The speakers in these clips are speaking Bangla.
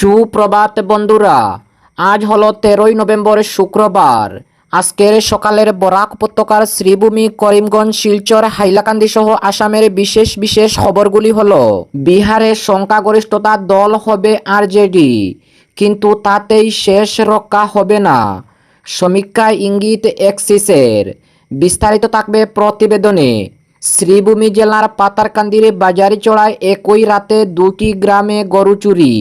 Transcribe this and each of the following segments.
সুপ্রভাত বন্ধুরা, আজ হলো তেরোই নভেম্বর শুক্রবার। আজকের সকালের বরাক উপত্যকার শ্রীভূমি করিমগঞ্জ, শিলচর, হাইলাকান্দি সহ আসামের বিশেষ বিশেষ খবরগুলি হলো, বিহারে সংখ্যাগরিষ্ঠতা দল হবে আরজেডি, কিন্তু তাতেই শেষ রক্ষা হবে না। সমীক্ষা ইঙ্গিত এক্সিসের বিস্তারিত থাকবে প্রতিবেদনে। শ্রীভূমি জেলার পাতারকান্দির বাজারি চড়ায় একই রাতে দুটি গ্রামে গরু চুরি।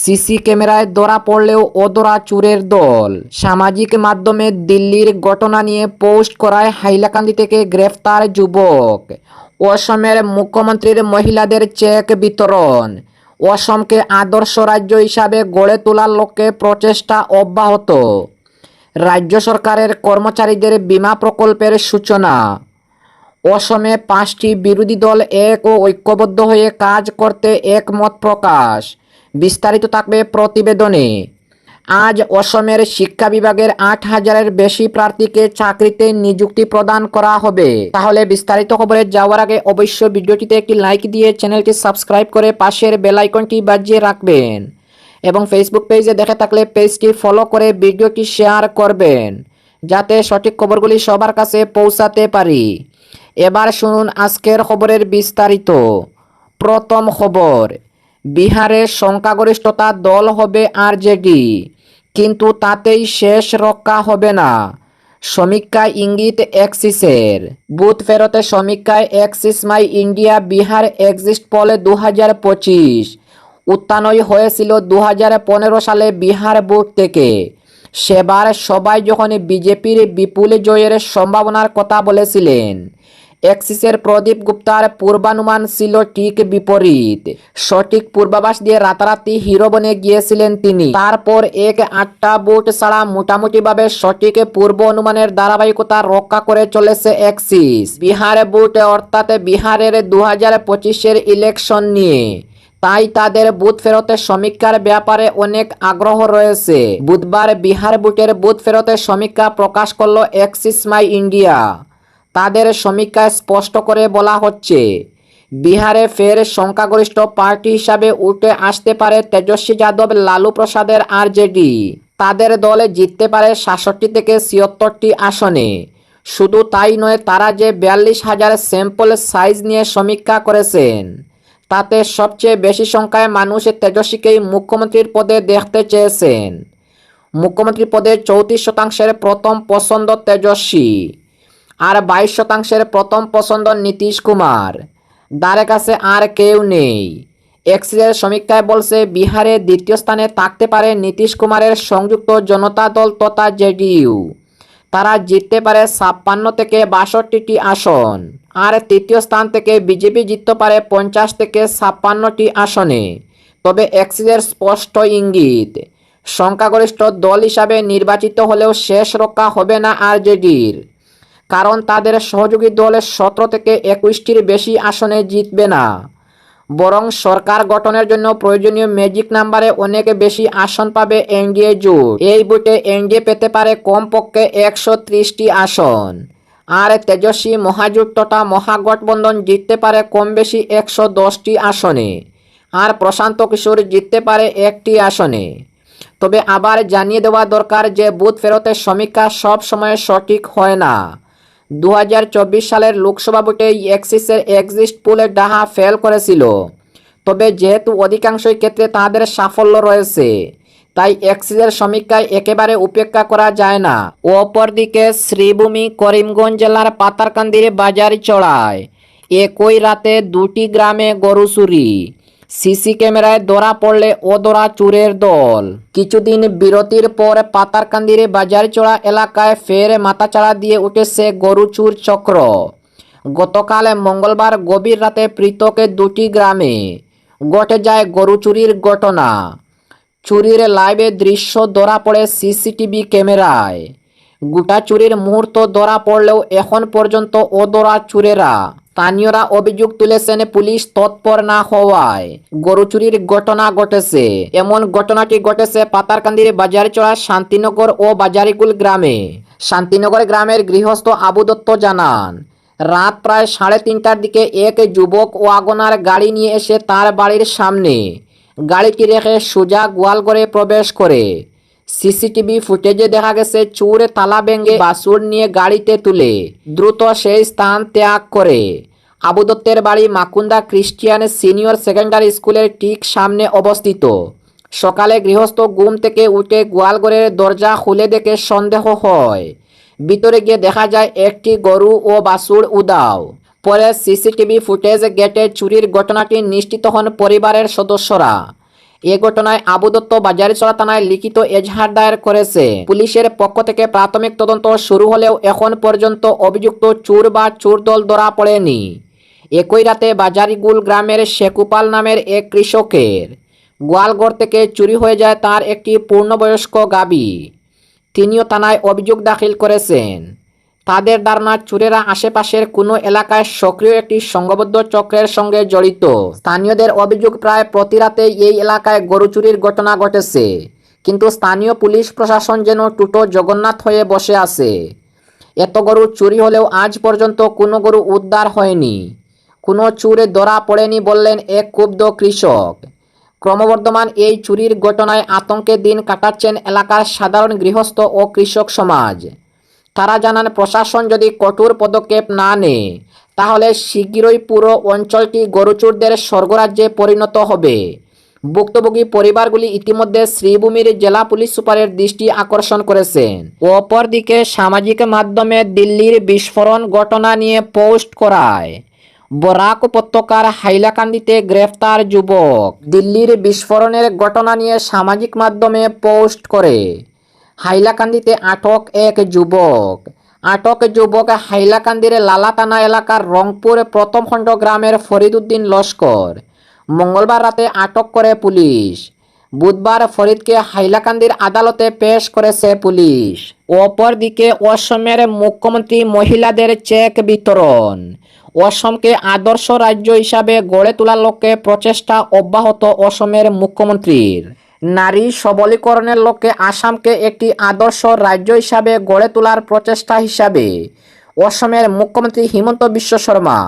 সিসি ক্যামেরায় ধরা পড়লেও অদরা চুরের দল। সামাজিক মাধ্যমে দিল্লির ঘটনা নিয়ে পোস্ট করায় হাইলাকান্দি থেকে গ্রেফতার যুবক। অসমের মুখ্যমন্ত্রীর মহিলাদের চেক বিতরণ। অসমকে আদর্শ রাজ্য হিসাবে গড়ে তোলার লক্ষ্যে প্রচেষ্টা অব্যাহত। রাজ্য সরকারের কর্মচারীদের বীমা প্রকল্পের সূচনা। অসমে পাঁচটি বিরোধী দল এক ও ঐক্যবদ্ধ হয়ে কাজ করতে একমত প্রকাশ। বিস্তারিত থাকবে প্রতিবেদনে। আজ অসমের শিক্ষা বিভাগের আট হাজারের বেশি প্রার্থীকে চাকরিতে নিযুক্তি প্রদান করা হবে। তাহলে বিস্তারিত খবরে যাওয়ার আগে অবশ্যই ভিডিওটিতে একটি লাইক দিয়ে চ্যানেলটি সাবস্ক্রাইব করে পাশের বেলাইকনটি বাজিয়ে রাখবেন এবং ফেসবুক পেজে দেখে থাকলে পেজটি ফলো করে ভিডিওটি শেয়ার করবেন, যাতে সঠিক খবরগুলি সবার কাছে পৌঁছাতে পারি। এবার শুনুন আজকের খবরের বিস্তারিত। প্রথম খবর বিহারে সংখ্যাগরিষ্ঠতা দল হবে আরজেডি কিন্তু তাতেই শেষ রক্ষা হবে না। সমীক্ষায় ইঙ্গিত এক্সিসের বুথ ফেরতে সমীক্ষায় Axis My India Bihar exit পলে দু হাজার পঁচিশ উত্থানই হয়েছিল দু হাজার পনেরো সালে বিহার বুথ থেকে। সেবার সবাই যখন বিজেপির বিপুল জয়ের সম্ভাবনার কথা বলেছিলেন এক্সিসের প্রদীপ গুপ্তার পূর্বানুমান ছিল ঠিক বিপরীত। সঠিক পূর্বাভাস দিয়ে রাতারাতি হিরো বনে গিয়েছিলেন তিনি। তারপর এক আটটা বুট ছাড়া মোটামুটিভাবে সঠিক পূর্ব অনুমানের ধারাবাহিকতা রক্ষা করে চলেছে এক্সিস। বিহারে বুট, অর্থাৎ বিহারের দু হাজার পঁচিশের ইলেকশন নিয়ে। তাই তাদের বুথ ফেরতের সমীক্ষার ব্যাপারে অনেক আগ্রহ রয়েছে। বুধবার বিহার বুটের বুথ ফেরতের সমীক্ষা প্রকাশ করল এক্সিস মাই ইন্ডিয়া। তাদের সমীক্ষায় স্পষ্ট করে বলা হচ্ছে, বিহারে ফের সংখ্যাগরিষ্ঠ পার্টি হিসাবে উঠে আসতে পারে তেজস্বী যাদব, লালু প্রসাদের আরজেডি তাদের দলে জিততে পারে সাতষট্টি থেকে ছিয়াত্তরটি আসনে। শুধু তাই নয়, তারা যে বিয়াল্লিশ হাজার স্যাম্পল সাইজ নিয়ে সমীক্ষা করেছেন, তাতে সবচেয়ে বেশি সংখ্যায় মানুষ তেজস্বীকেই মুখ্যমন্ত্রীর পদে দেখতে চেয়েছেন। মুখ্যমন্ত্রী পদে চৌত্রিশ শতাংশের প্রথম পছন্দ তেজস্বী। আর বাইশ শতাংশের প্রথম পছন্দ নীতিশ কুমার। দ্বারে কাছে আর কেউ নেই। এক্সিসের সমীক্ষায় বলছে, বিহারে দ্বিতীয় স্থানে থাকতে পারে নীতিশ কুমারের সংযুক্ত জনতা দল তথা জেডিইউ। তারা জিততে পারে ছাপ্পান্ন থেকে বাষট্টিটি আসন। আর তৃতীয় স্থান থেকে বিজেপি জিততে পারে পঞ্চাশ থেকে ছাপ্পান্নটি আসনে। তবে এক্সিসের স্পষ্ট ইঙ্গিত, সংখ্যাগরিষ্ঠ দল হিসাবে নির্বাচিত হলেও শেষ রক্ষা হবে না আরজেডির কারণ তাদের সহযোগী দলের সতেরো থেকে একুশটির বেশি আসনে জিতবে না। বরং সরকার গঠনের জন্য প্রয়োজনীয় ম্যাজিক নাম্বারে অনেক বেশি আসন পাবে এনডিএ জোট। এই বুটে এনডিএ পেতে পারে কমপক্ষে একশো ত্রিশটি আসন। আর তেজস্বী মহাজোট তথা মহাগঠবন্ধন জিততে পারে কম বেশি একশো দশটি আসনে। আর প্রশান্ত কিশোর জিততে পারে একটি আসনে। তবে আবার জানিয়ে দেওয়া দরকার যে বুথ ফেরতের সমীক্ষা সব সময় সঠিক হয় না। দু হাজার চব্বিশ সালের লোকসভা ভোটে এক্সিসের এক্সিস্ট পোলের ডাহা ফেল করেছিল। তবে যেহেতু অধিকাংশই ক্ষেত্রে তাদের সাফল্য রয়েছে, তাই এক্সিসের সমীক্ষায় একেবারে উপেক্ষা করা যায় না। অপরদিকে শ্রীভূমি, করিমগঞ্জ জেলার পাতারকান্দির বাজারি চড়ায় একই রাতে দুটি গ্রামে গরু চুরি। সিসি ক্যামেরায় ধরা পড়লে অদরা চুরের দল। কিছুদিন বিরতির পর পাতারকান্দির বাজারচড়া এলাকায় ফের মাথাচাড়া দিয়ে উঠেছে গরু চুর চক্র। গতকাল মঙ্গলবার গভীর রাতে পৃথক দুটি গ্রামে ঘটে যায় গরু চুরির ঘটনা। চুরির লাইভে দৃশ্য ধরা পড়ে সিসিটিভি ক্যামেরায়। গোটা চুরির মুহূর্ত ধরা পড়লেও এখন পর্যন্ত অদরা চুরেরা স্থানীয়রা অভিযোগ তুলেছেন পুলিশ তৎপর না হওয়ায়। গরু চুরির ঘটনা ঘটেছে। এমন ঘটনাটি ঘটেছে পাতারকান্দির বাজারচড়া শান্তিনগর ও বাজারিকুল গ্রামে। শান্তিনগর গ্রামের গৃহস্থ আবু দত্ত জানান, রাত প্রায় সাড়ে তিনটার দিকে এক যুবক ওয়াগনার গাড়ি নিয়ে এসে তার বাড়ির সামনে গাড়িটি রেখে সোজা গোয়ালঘরে প্রবেশ করে। সিসিটিভি ফুটেজে দেখা গেছে, চুর তালা ভেঙে বাসুর নিয়ে গাড়িতে তুলে। দ্রুত সেই স্থান ত্যাগ করে। আবু দত্তের বাড়ি মাকুন্দা ক্রিস্টিয়ান সিনিয়র সেকেন্ডারি স্কুলের ঠিক সামনে অবস্থিত। সকালে গৃহস্থ ঘুম থেকে উঠে গোয়ালঘরের দরজা খুলে দেখে সন্দেহ হয়। ভিতরে গিয়ে দেখা যায়, একটি গরু ও বাসুর উদাও পরে সিসিটিভি ফুটেজ গেটে চুরির ঘটনাটি নিশ্চিত হন পরিবারের সদস্যরা। এ ঘটনায় আবু দত্ত বাজারিচড়া থানায় লিখিত এজাহার দায়ের করেছে। পুলিশের পক্ষ থেকে প্রাথমিক তদন্ত শুরু হলেও এখন পর্যন্ত অভিযুক্ত চোর বা চোর দল ধরা পড়েনি। একই রাতে বাজারিগুল গ্রামের শেকুপাল নামের এক কৃষকের গোয়ালঘর থেকে চুরি হয়ে যায় তার একটি পূর্ণবয়স্ক গাবি। তিনিও থানায় অভিযোগ দাখিল করেছেন। তাদের ধারণা চোরেরা আশেপাশের কোনো এলাকায় সক্রিয় একটি সংঘবদ্ধ চক্রের সঙ্গে জড়িত। স্থানীয়দের অভিযোগ প্রায় প্রতি রাতে এই এলাকায় গরু চুরির ঘটনা ঘটেছে। কিন্তু স্থানীয় পুলিশ প্রশাসন যেন টুটো জগন্নাথ হয়ে বসে আছে। এত গরু চুরি হলেও আজ পর্যন্ত কোনো গরু উদ্ধার হয়নি। কোনো চুরে ধরা পড়েনি বললেন এক ক্ষুব্ধ কৃষক। ক্রমবর্ধমান এই চুরির ঘটনায় আতঙ্কে দিন কাটাচ্ছেন এলাকার সাধারণ গৃহস্থ ও কৃষক সমাজ। তারা জানান, প্রশাসন যদি কঠোর পদক্ষেপ না নেয়, তাহলে শীঘ্রই পুরো অঞ্চলটি গরুচুরদের স্বর্গরাজ্যে পরিণত হবে। ভুক্তভোগী পরিবারগুলি ইতিমধ্যে শ্রীভূমির জেলা পুলিশ সুপারের দৃষ্টি আকর্ষণ করেছেন। অপরদিকে সামাজিক মাধ্যমে দিল্লির বিস্ফোরণ ঘটনা নিয়ে পোস্ট করায়, বরাক উপত্যকার হাইলাকান্দিতে গ্রেফতার যুবক। দিল্লির বিস্ফোরণের ঘটনা নিয়ে সামাজিক মাধ্যমে পোস্ট করে। হাইলাকান্দিতে আটক এক যুবক। আটক যুবক হাইলাকান্দির লালাতানা এলাকার রংপুর প্রথম খণ্ড গ্রামের ফরিদুদ্দিন লস্কর। মঙ্গলবার রাতে আটক করে পুলিশ। বুধবার ফরিদকে হাইলাকান্দির আদালতে পেশ করেছে পুলিশ। অপরদিকে অসমের মুখ্যমন্ত্রী মহিলাদের চেক বিতরণ। অসমকে আদর্শ রাজ্য হিসাবে গড়ে তোলার লক্ষ্যে প্রচেষ্টা অব্যাহত অসমের মুখ্যমন্ত্রীর। নারী সবলীকরণের লক্ষ্যে আসামকে একটি আদর্শ রাজ্য হিসাবে গড়ে তোলার প্রচেষ্টা হিসাবে। অসমের মুখ্যমন্ত্রী হিমন্ত বিশ্ব শর্মা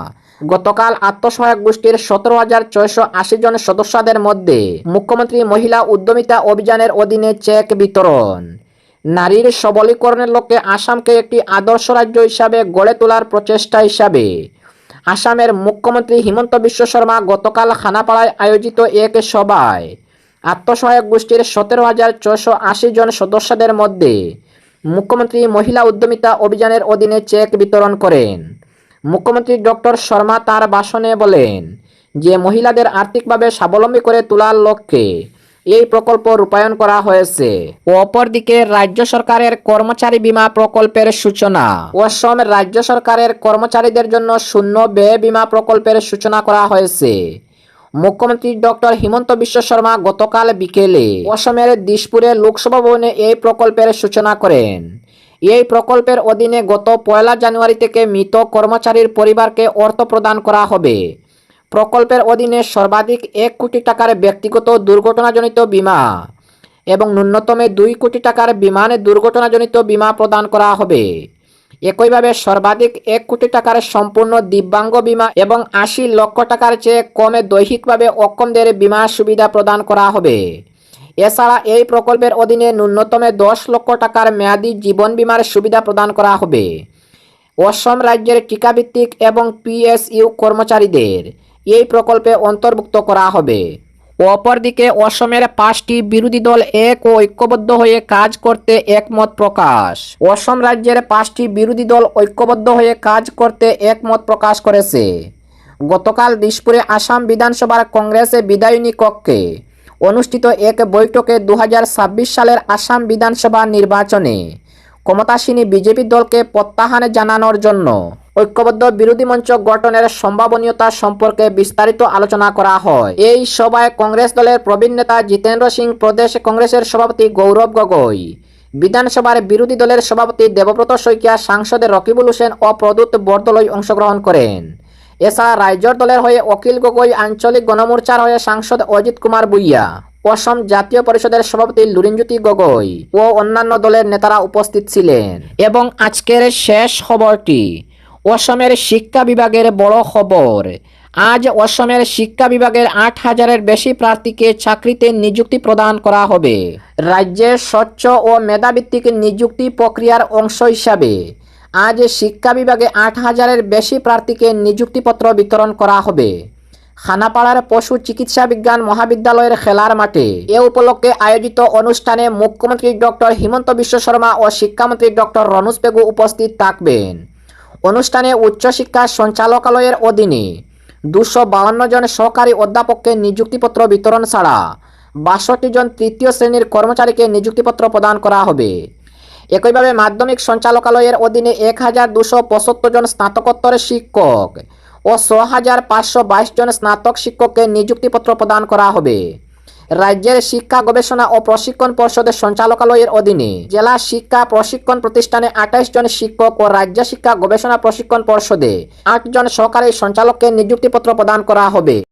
গতকাল আত্মসহায়ক গোষ্ঠীর সতেরো হাজার ছয়শো আশি জন সদস্যদের মধ্যে মুখ্যমন্ত্রী মহিলা উদ্যমিতা অভিযানের অধীনে চেক বিতরণ। নারীর সবলীকরণের লক্ষ্যে আসামকে একটি আদর্শ রাজ্য হিসাবে গড়ে তোলার প্রচেষ্টা হিসাবে। আসামের মুখ্যমন্ত্রী হিমন্ত বিশ্ব শর্মা গতকাল খানাপাড়ায় আয়োজিত এক সভায় আত্মসহায়ক গোষ্ঠীর সতেরো হাজার ছশো আশি জন সদস্যদের মধ্যে মুখ্যমন্ত্রী মহিলা উদ্যমিতা অভিযানের অধীনে চেক বিতরণ করেন। মুখ্যমন্ত্রী ডক্টর শর্মা তার ভাষণে বলেন যে মহিলাদের আর্থিকভাবে স্বাবলম্বী করে তোলার লক্ষ্যে এই প্রকল্প রূপায়ণ করা হয়েছে। অপরদিকে রাজ্য সরকারের কর্মচারী বীমা প্রকল্পের সূচনা। অসম রাজ্য সরকারের কর্মচারীদের জন্য শূন্য ব্যয় বীমা প্রকল্পের সূচনা করা হয়েছে। মুখ্যমন্ত্রী ডক্টর হিমন্ত বিশ্ব শর্মা গতকাল বিকেলে অসমের দিশপুরে লোকসভা ভবনে এই প্রকল্পের সূচনা করেন। এই প্রকল্পের অধীনে গত পয়লা জানুয়ারি থেকে মৃত কর্মচারীর পরিবারকে অর্থ প্রদান করা হবে। প্রকল্পের অধীনে সর্বাধিক এক কোটি টাকার ব্যক্তিগত দুর্ঘটনাজনিত বীমা এবং ন্যূনতমে দুই কোটি টাকার বিমান দুর্ঘটনাজনিত বীমা প্রদান করা হবে। একইভাবে সর্বাধিক এক কোটি টাকার সম্পূর্ণ দিব্যাঙ্গ বীমা এবং আশি লক্ষ টাকার চেয়ে কমে দৈহিকভাবে অক্ষমদের বীমা সুবিধা প্রদান করা হবে। এছাড়া এই প্রকল্পের অধীনে ন্যূনতমে দশ লক্ষ টাকার মেয়াদী জীবন বিমার সুবিধা প্রদান করা হবে। অসম রাজ্যের টিকাভিত্তিক এবং পিএসইউ কর্মচারীদের এই প্রকল্পে অন্তর্ভুক্ত করা হবে। অপরদিকে অসমের পাঁচটি বিরোধী দল এক ও ঐক্যবদ্ধ হয়ে কাজ করতে একমত প্রকাশ। অসম রাজ্যের পাঁচটি বিরোধী দল ঐক্যবদ্ধ হয়ে কাজ করতে একমত প্রকাশ করেছে। গতকাল দিশপুরে আসাম বিধানসভার কংগ্রেসে বিদায়নী কক্ষে অনুষ্ঠিত এক বৈঠকে দু হাজার ছাব্বিশ সালের আসাম বিধানসভা নির্বাচনে ক্ষমতাসীনী বিজেপি দলকে প্রত্যাহার জানানোর জন্য ঐক্যবদ্ধ বিরোধী মঞ্চ গঠনের সম্ভাবনীয়তা সম্পর্কে বিস্তারিত আলোচনা করা হয়। এই সভায় কংগ্রেস দলের প্রবীণ নেতা জিতেন্দ্র সিং, প্রদেশ কংগ্রেসের সভাপতি গৌরব গগৈ, বিধানসভার বিরোধী দলের সভাপতি দেবব্রত শইকিয়া সাংসদ রকিবুল হোসেন ও প্রদূত বরদলৈ অংশগ্রহণ করেন। এছাড়া রাজ্যর দলের হয়ে অখিল গগৈ, আঞ্চলিক গণমোর্চার হয়ে সাংসদ অজিত কুমার বুইয়া অসম জাতীয় পরিষদের সভাপতি লুরিনজ্যোতি গগৈ ও অন্যান্য দলের নেতারা উপস্থিত ছিলেন। এবং আজকের শেষ খবরটি অসমের শিক্ষা বিভাগের বড় খবর। আজ অসমের শিক্ষা বিভাগের আট হাজারের বেশি প্রার্থীকে চাকরিতে নিযুক্তি প্রদান করা হবে। রাজ্যের স্বচ্ছ ও মেধাভিত্তিক নিযুক্তি প্রক্রিয়ার অংশ হিসাবে আজ শিক্ষা বিভাগে আট হাজারের বেশি প্রার্থীকে নিযুক্তিপত্র বিতরণ করা হবে। খানাপাড়ার পশু চিকিৎসা বিজ্ঞান মহাবিদ্যালয়ের খেলার মাঠে এ উপলক্ষে আয়োজিত অনুষ্ঠানে মুখ্যমন্ত্রী ডক্টর হিমন্ত বিশ্ব শর্মা ও শিক্ষামন্ত্রী ডক্টর রনোজ পেগু উপস্থিত থাকবেন। অনুষ্ঠানে উচ্চশিক্ষা সঞ্চালকালয়ের অধীনে দুশো বাউন্ন জন সহকারী অধ্যাপককে নিযুক্তিপত্র বিতরণ ছাড়া বাষট্টি জন তৃতীয় শ্রেণির কর্মচারীকে নিযুক্তিপত্র প্রদান করা হবে। একইভাবে মাধ্যমিক সঞ্চালকালয়ের অধীনে এক হাজার দুশো পঁচাত্তর জন স্নাতকোত্তর শিক্ষক ও ছ হাজার পাঁচশো বাইশ জন স্নাতক শিক্ষককে নিযুক্তিপত্র প্রদান করা হবে। রাজ্যের শিক্ষা, গবেষণা ও প্রশিক্ষণ পর্ষদের সঞ্চালকালয়ের অধীনে জেলা শিক্ষা প্রশিক্ষণ প্রতিষ্ঠানে আঠাইশ জন শিক্ষক ও রাজ্য শিক্ষা গবেষণা প্রশিক্ষণ পর্ষদে আটজন সহকারী সঞ্চালককে নিযুক্তিপত্র প্রদান করা হবে।